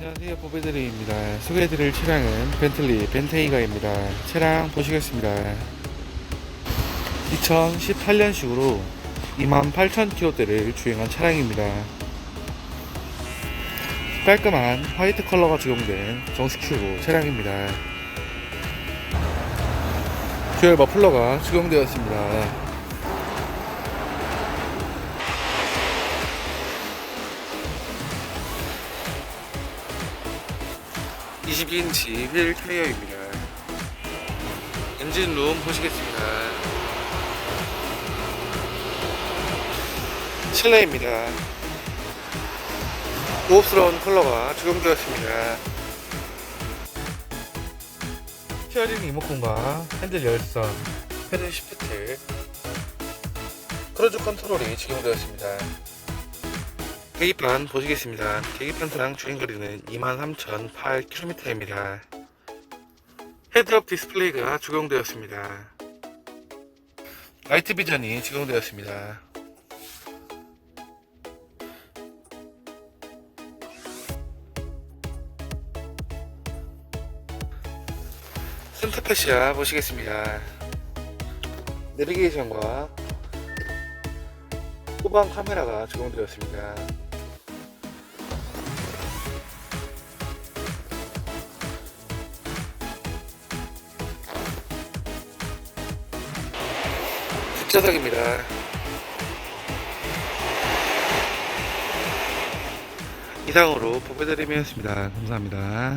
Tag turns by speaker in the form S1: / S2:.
S1: 안녕하세요 보배드림입니다. 소개해드릴 차량은 벤틀리 벤테이가입니다. 차량 보시겠습니다. 2018년식으로 28,000km대를 주행한 차량입니다. 깔끔한 화이트 컬러가 적용된 정식 큐브 차량입니다. 듀얼 머플러가 적용되었습니다 22인치 휠 타이어입니다. 엔진 룸 보시겠습니다. 실내입니다. 고급스러운 컬러가 적용되었습니다. 스티어링 리모컨과 핸들 열선, 패드 시프트, 크루즈 컨트롤이 적용되었습니다. 계기판 보시겠습니다. 계기판상 주행거리는 23,008km입니다. 헤드업 디스플레이가 적용되었습니다. 라이트 비전이 적용되었습니다. 센터패시아 보시겠습니다. 내비게이션과 후방 카메라가 적용되었습니다. 뒷좌석입니다. 이상으로 보배드림이었습니다. 감사합니다.